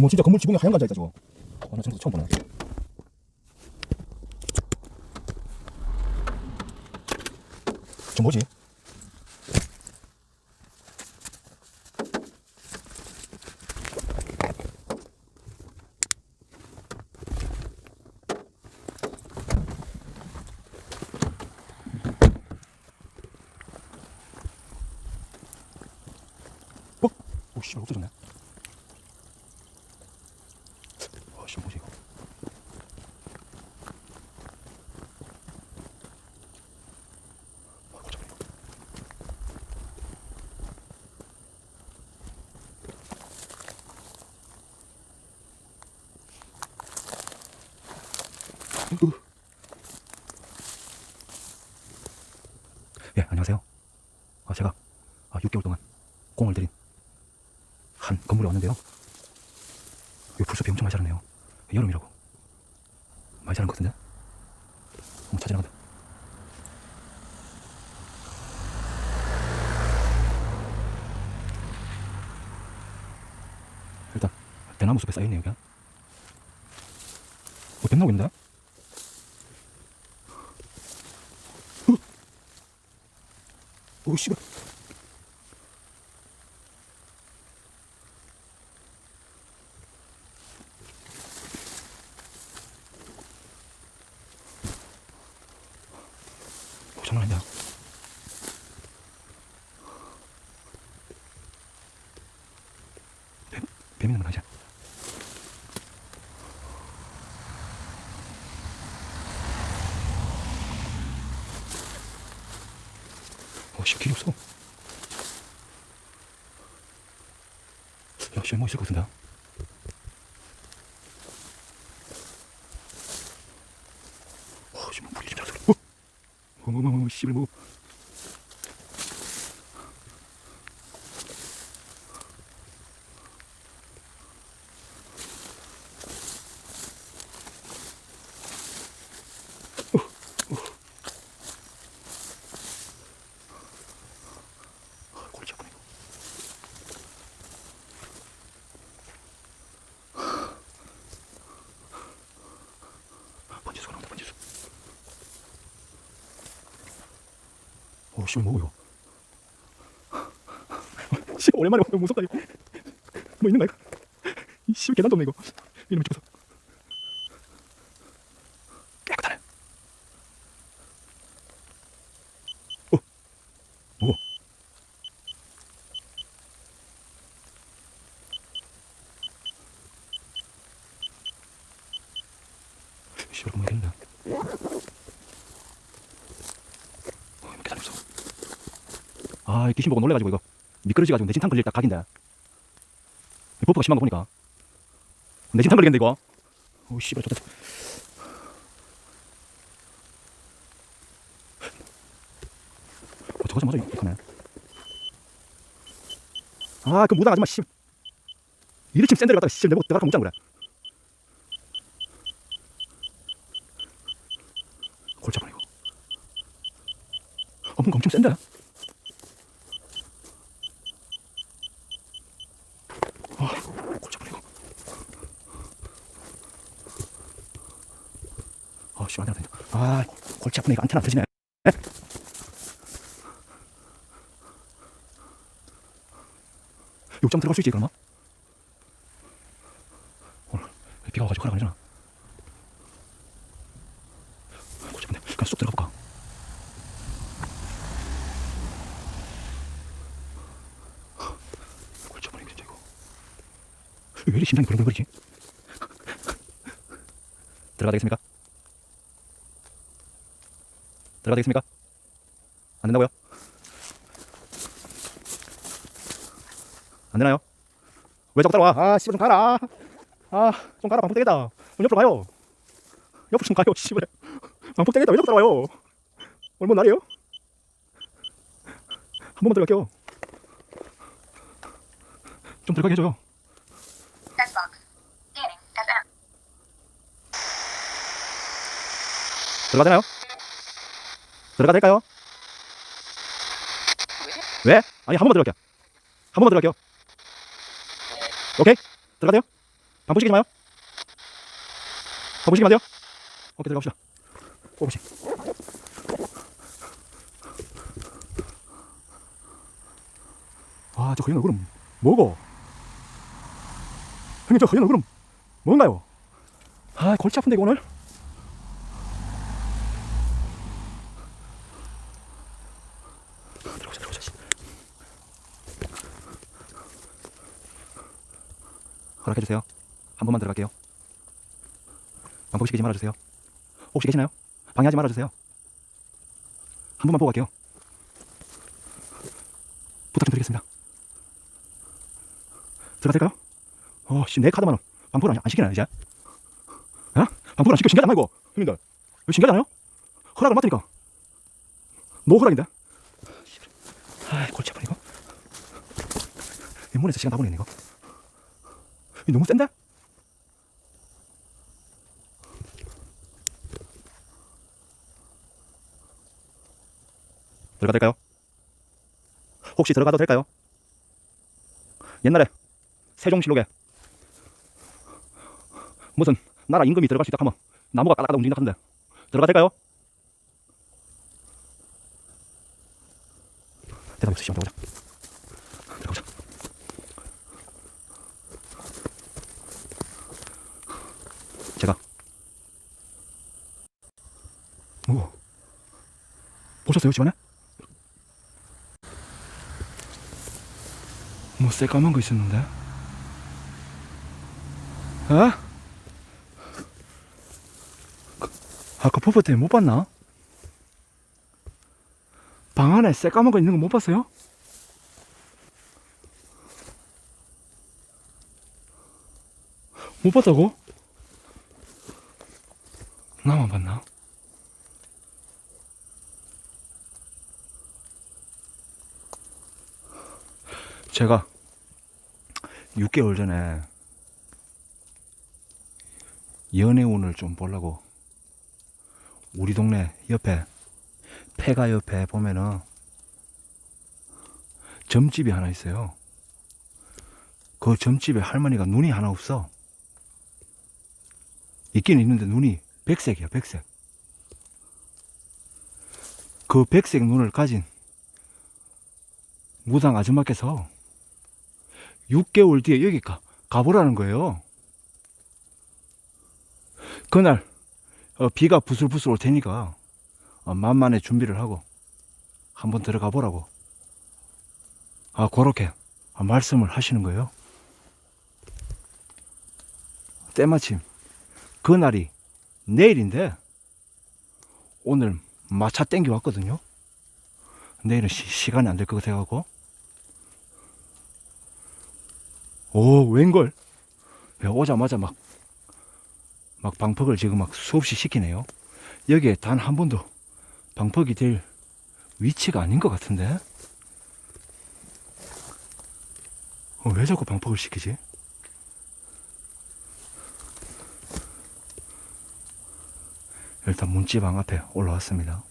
어머 진짜 건물 지붕에 하얀 관자 있다 저거 어, 나 저거 처음 보네 저 뭐지? 어? 오 씨발 없어졌네 어 씨발 뭐지 이거 아, 깜짝이야. 으. 예, 안녕하세요. 아, 제가 아, 6개월 동안 공을 들인 한 건물에 왔는데요. 여기 풀숲이 엄청 많이 자랐네요. 여름이라고. 많이 자란 것 같은데? 한번 찾으러 가자. 일단 대나무 숲에 쌓여있네 여기. 어, 뱀 나오고 있는데? 오 씨발. 오, 장난 아니다. 아니야. 어, 씨, 길이 없어. 야, 씨, 뭐 있을 것 같은데? 어, 씨, 뭐, 물이 좀잘 어? 어머머머 씨발 뭐 아, 골치 아프네 이거. 번지수가 나온다 번지수 어, 씨, 뭐 이거? 씨, 오랜만에 와서 무섭다 이거. 뭐 있는 거야 이거? 이 씨, 계단도 없네 이거. 이놈 죽었어. 깨끗하네. 어, 뭐? 씨발, 뭐 이랬나? 어, 이렇게 다녔어. 아, 이 귀신 보고 놀래가지고 이거 미끄러지 가지고 내 진탕 걸릴 딱 각인데. 이 버프가 심한 거 보니까 내 진탕 걸리겠는데 이거. 오 씨발 좋다. 어, 저거 좀 맞아 이거네. 아, 그 무당 아줌마 씨. 이리 침 샌들 갖다가 씨 내고 내가 못장 그래. 아프네 이거. 어, 뭔가 엄청 센데? 아, 골치 아프네 이거. 아, 씨, 안되나 아, 골치 아프네 안테나 안 터지네. 에? 욕점 들어갈 수 있지 그러나? 오늘 비가 와가지고 그러잖아. 골치 아프네. 그냥 쑥 들어가 볼까? 골치 아프네 진짜 이거. 왜 이리 심장이 벌렁벌렁거리지? 들어가 되겠습니까? 들어가 되겠습니까? 안 된다고요? 안 되나요? 왜 자꾸 따라와? 아, 씨발 좀 가라. 아, 좀 가라. 방폭 되겠다. 문 옆으로 가요. 옆으로 좀 가요. 씨발. 방폭 되겠다. 왜 자꾸 따라와요? 오늘 뭔 날이에요? 한 번만 들어갈게요. 좀 들어가게 해줘요. 들어가 되나요? 들어가 될까요? 왜? 아니 한 번만 들어갈게요. 한 번만 들어갈게요. 오케이? 들어가 돼요? 방포 시키지 마요. 안 돼요. 오케이, 들어갑시다. 오버시. 아, 저 허연 얼굴은 뭐고? 형님, 저 허연 얼굴은 뭔가요? 아, 골치 아픈데, 이거 오늘? 들어오자, 들어오자. 씨. 허락해 주세요. 한 번만 들어갈게요. 방법 시키지 말아 주세요. 혹시 계시나요? 방해하지 말아 주세요. 한 번만 보고 갈게요. 부탁 좀 드리겠습니다. 들어가도 될까요? 어, 씨, 내 카드만은 방포를 안, 안 시키나, 이제? 어? 방포를 안 시켜 신기하지 말고, 형님들. 이거 신기하잖아요? 허락을 맡으니까. 노 허락인데? 아, 골치 아파, 이거. 이 문에서 시간 다 보내네, 이거. 너무 센데? 들어가도 될까요? 혹시 들어가도 될까요? 옛날에 세종실록에 무슨 나라 임금이 들어갈 수 있다 하면 나무가 까닥까닥 움직인다 하던데 들어가도 될까요? 대답이 없으시면 들어가자 들어가자 제가 뭐 보셨어요 집안에? 뭐 새까만 거 있었는데? 에? 그, 아까 퍼프 때문에 못 봤나? 방 안에 새까만 거 있는 거 못 봤어요? 못 봤다고? 나만 봤나? 제가 6개월 전에 연애운을 좀 보려고 우리 동네 옆에 폐가 옆에 보면은 점집이 하나 있어요. 그 점집에 할머니가 눈이 하나 없어. 있긴 있는데 눈이 백색이야, 백색. 그 백색 눈을 가진 무당 아줌마께서 6개월 뒤에 여기 가, 가보라는 거예요. 그날 어, 비가 부슬부슬 올 테니까 어, 만만의 준비를 하고 한번 들어가 보라고. 아, 그렇게 아, 말씀을 하시는 거예요. 때마침 그날이 내일인데 오늘 마차 땡겨 왔거든요. 내일은 시, 간이 안 될 것 같아가지고 오 웬걸? 야, 오자마자 막 막 방퍽을 지금 막 수없이 시키네요. 여기에 단 한 번도 방퍽이 될 위치가 아닌 것 같은데? 어, 왜 자꾸 방퍽을 시키지? 일단 문지방 앞에 올라왔습니다